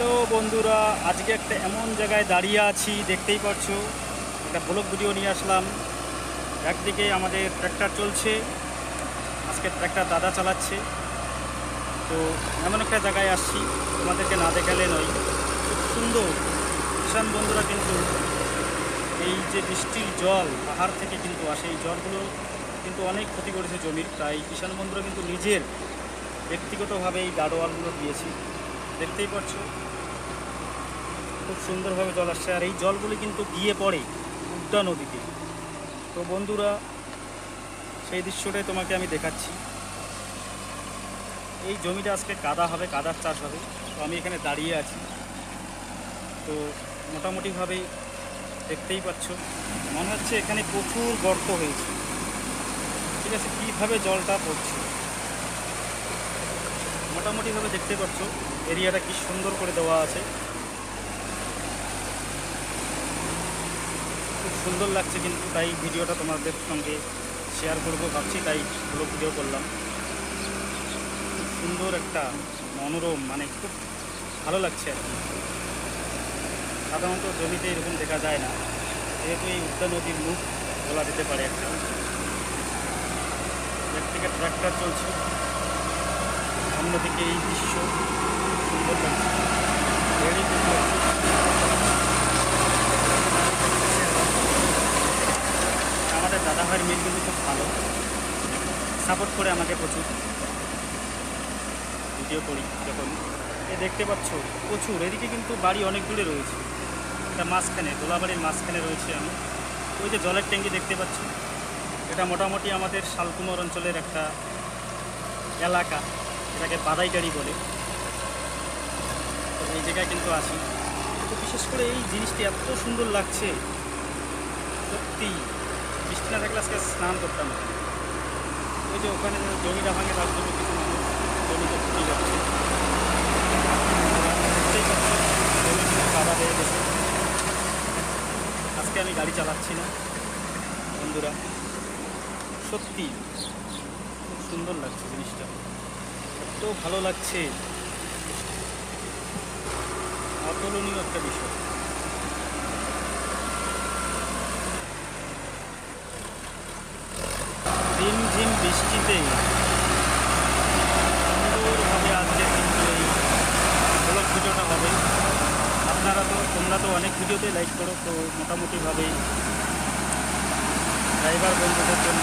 Hello বন্ধুরা, আজকে একটা এমন জায়গায় দাঁড়িয়ে আছি, দেখতেই পাচ্ছ একটা ব্লগ ভিডিও নিয়ে আসলাম। একদিকে আমাদের ট্র্যাক্টর চলছে, আজকে ট্র্যাক্টর দাদা চালাচ্ছে। তো এমন একটা জায়গায় আসছি, তোমাদেরকে না দেখালে নয়। খুব সুন্দর কিষাণ বন্ধুরা কিন্তু এই যে বৃষ্টির জল, পাহাড় থেকে কিন্তু আসে, এই জলগুলো কিন্তু অনেক ক্ষতি করেছে জমির। তাই কিষাণ বন্ধুরা কিন্তু নিজের ব্যক্তিগতভাবে এই গাডোয়ালগুলো দিয়েছি। দেখতেই পাচ্ছ। খুব সুন্দরভাবে জল আসছে। আর এই জলগুলি কিন্তু গিয়ে পড়ে উড্ডা নদীতে। তো বন্ধুরা, সেই দৃশ্যটাই তোমাকে আমি দেখাচ্ছি। এই জমিটা আজকে কাদা হবে, কাদার চাষ হবে। তো আমি এখানে দাঁড়িয়ে আছি। তো মোটামুটিভাবে দেখতেই পাচ্ছ। মনে হচ্ছে এখানে প্রচুর গর্ত হয়েছে। ঠিক আছে, কীভাবে জলটা পড়ছে? মোটামুটিভাবে দেখতে পাচ্ছ, এরিয়াটা কি সুন্দর করে দেওয়া আছে। খুব সুন্দর লাগছে কিন্তু, তাই ভিডিওটা তোমাদের সঙ্গে শেয়ার করব, ভাবছি তাই পুরো ভিডিও করলাম। খুব সুন্দর একটা মনোরম মানে খুব ভালো লাগছে আর কি। সাধারণত জমিতে এরকম দেখা যায় না, যেহেতু এই উদ্যা নদীর মুখ বলা যেতে পারে একটা। একদিকে ট্রাক্টর চলছে। অন্যদিকে এই দৃশ্য সুন্দর। আমাদের দাদা ভাইয়ের মিল কিন্তু খুব ভালো। সাপোর্ট করে আমাকে প্রচুর। ভিডিও করি যখন। এ দেখতে পাচ্ছ, প্রচুর। এদিকে কিন্তু বাড়ি অনেক দূরে রয়েছে। এটা মাঝখানে, দোলাবাড়ির মাঝখানে রয়েছে আমি। ওই যে জলের ট্যাঙ্কি দেখতে পাচ্ছি। এটা মোটামুটি আমাদের শালকুমার অঞ্চলের একটা এলাকা। এটাকে বাদাইটারি বলে। তো এই জায়গায় কিন্তু আসি। তো বিশেষ করে এই জিনিসটি এত সুন্দর লাগছে। সত্যি, বৃষ্টি না থাকলে আজকে স্নান করতাম না। ওই যে ওখানে জমিটা ভাঙে, তার জন্য কিছু মানুষ জমিতে ফুটে যাচ্ছে। হয়ে গেছে। আজকে আমি গাড়ি চালাচ্ছি না, বন্ধুরা। সত্যি, খুব সুন্দর লাগছে জিনিসটা। এত ভালো লাগছে। অতুলনীয় একটা বিষয়। ঝিম ঝিম বৃষ্টিতে সুন্দরভাবে আজকে কিন্তু এই ব্লগ ভিডিওটা হবে। আপনারা তো, তোমরা তো অনেক ভিডিওতে লাইক করো, তো মোটামুটিভাবে ড্রাইভার বন্ধুদের জন্য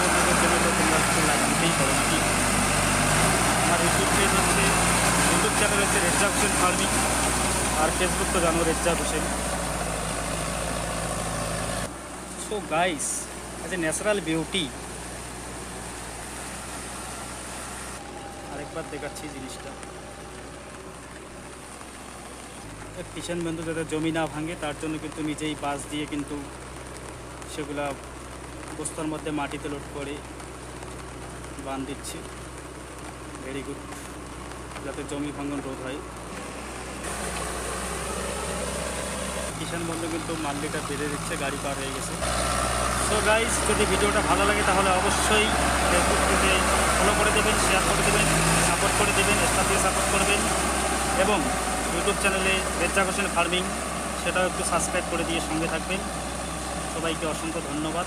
বন্ধুদের জন্য তো তোমরা একটু লাইক দিতেই পারো নাকি আমার ইউটিউব পেজ হচ্ছে ইউটিউব হোসেন ফার্মিং আর ফেসবুক তো জানো Razzak Hossain. So guys as a natural beauty আরেকবার দেখাচ্ছি জিনিসটা। কিষান বন্ধু যাতে জমি না ভাঙে, তার জন্য কিন্তু নিজেই বাস দিয়ে কিন্তু সেগুলা বস্তার মধ্যে মাটিতে লোড করে বান দিচ্ছে। ভেরি গুড যাতে জমি ভাঙন রোধ হয়। কিষান বন্ধু কিন্তু মাল্লিটা বেড়ে দিচ্ছে, গাড়ি পার হয়ে গেছে। সো গাইজ যদি ভিডিওটা ভালো লাগে তাহলে অবশ্যই ফেসবুক থেকে ফলো করে দেবেন শেয়ার করে দেবেন সাপোর্ট করে দেবেন স্টার দিয়ে সাপোর্ট করবেন। এবং ইউটিউব চ্যানেলে হোসেন ফার্মিং সেটাও একটু সাবস্ক্রাইব করে দিয়ে সঙ্গে থাকবেন। সবাইকে অসংখ্য ধন্যবাদ।